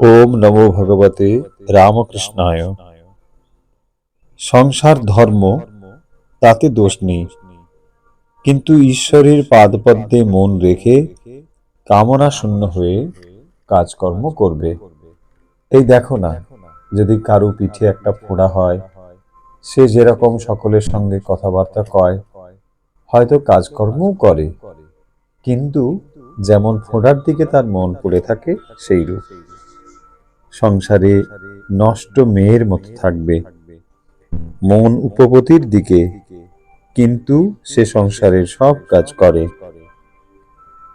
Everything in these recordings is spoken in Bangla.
ওম নমো ভগবতে রামকৃষ্ণায়। সংসার ধর্ম, তাতে দোষ নেই। কিন্তু ঈশ্বরের পাদপদ্মে মন রেখে কামনা শূন্য হয়ে কাজকর্ম করবে। এই দেখো না, যদি কারও পিঠে একটা ফোড়া হয়, সে যেরকম সকলের সঙ্গে কথাবার্তা কয়, হয়তো কাজকর্মও করে। কিন্তু যেমন ফোড়ার দিকে তার মন পড়ে থাকে সেই রূপ সংসারে নষ্ট মেয়ের মতো থাকবে। মন উপপতির দিকে, কিন্তু সে সংসারের সব কাজ করে।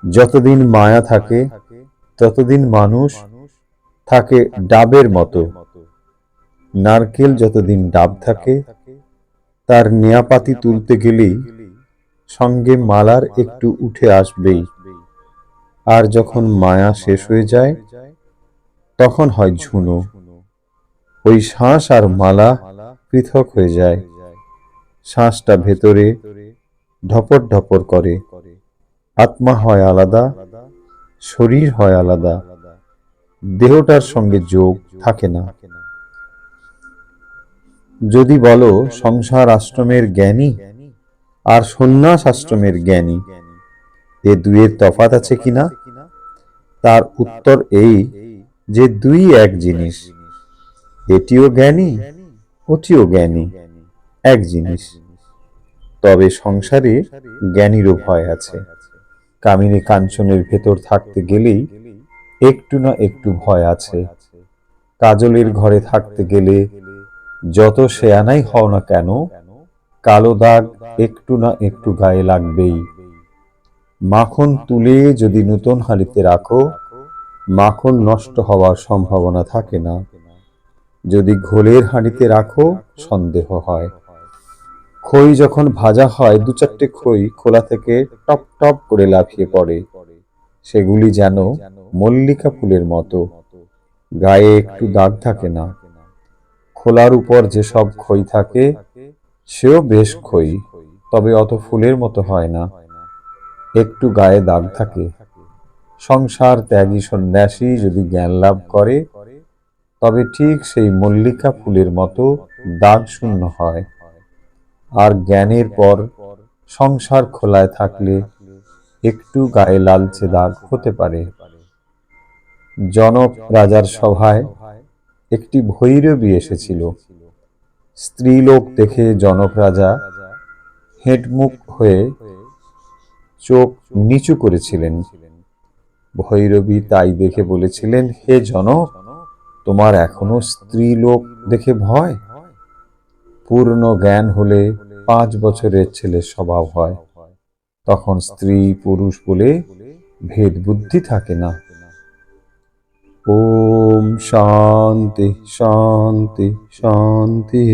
যতদিন মায়া থাকে, ততদিন মানুষ থাকে ডাবের মতো। নারকেল যতদিন ডাব থাকে, তার নেয়াপাতি তুলতে গেলেই সঙ্গে মালার একটু উঠে আসবেই। আর যখন মায়া শেষ হয়ে যায় তখন হয় ঝুনো। ওই শ্বাস আর মালা পৃথক হয়ে যায়। শ্বাসটা ভেতরে ঢপর ঢপর করে। আত্মা হয় আলাদা, শরীর হয় আলাদা। দেহটার সঙ্গে যোগ থাকে না। যদি বলো সংসার আশ্রমের জ্ঞানী আর সন্ন্যাস আশ্রমের জ্ঞানী, এ দুয়ের তফাত আছে কিনা? তার উত্তর এই যে দুই এক জিনিস। এটিও জ্ঞানী ওটিও জ্ঞানী, এক জিনিস। তবে সংসারে জ্ঞানীরও ভয় আছে। কামিনী কাঞ্চনের ভেতর থাকতে গেলেই একটু না একটু ভয় আছে। কাজলের ঘরে থাকতে গেলে যত শেয়ানাই হও না কেন, কালো দাগ একটু না একটু গায়ে লাগবেই। মাখন তুলে যদি নূতন হালিতে রাখো মাখন নষ্ট হওয়ার সম্ভাবনা থাকে না। যদি ঘোলের হাঁড়িতে রাখো, সন্দেহ হয়। খই যখন ভাজা হয় দু চারটে খই খোলা থেকে টপ টপ করে লাফিয়ে পড়ে। সেগুলি যেন মল্লিকা ফুলের মতো। গায়ে একটু দাগ থাকে না। খোলার উপর যেসব খই থাকে, সেও বেশ খই, তবে অত ফুলের মতো হয় না। একটু গায়ে দাগ থাকে। সংসার ত্যাগী সন্ন্যাসী যদি জ্ঞান লাভ করে, তবে ঠিক সেই মল্লিকা ফুলের মতো দাগ শূন্য হয়। আর জ্ঞানের পর সংসার খোলায় থাকলে একটু গায়ে লালচে দাগ হতে পারে। জনক রাজার সভায় একটি ভৈরবী এসেছিল। স্ত্রীলোক দেখে জনক রাজা হেঁটমুখ হয়ে চোখ নিচু করেছিলেন। ভৈরবী তাই দেখে বলেছিলেন, হে জনক, তোমার এখনও স্ত্রী লোক দেখে ভয়? পূর্ণ জ্ঞান হলে পাঁচ বছরের ছেলের স্বভাব হয়। তখন স্ত্রী পুরুষ বলে ভেদ বুদ্ধি থাকে না। ওম শান্তি শান্তি শান্তি।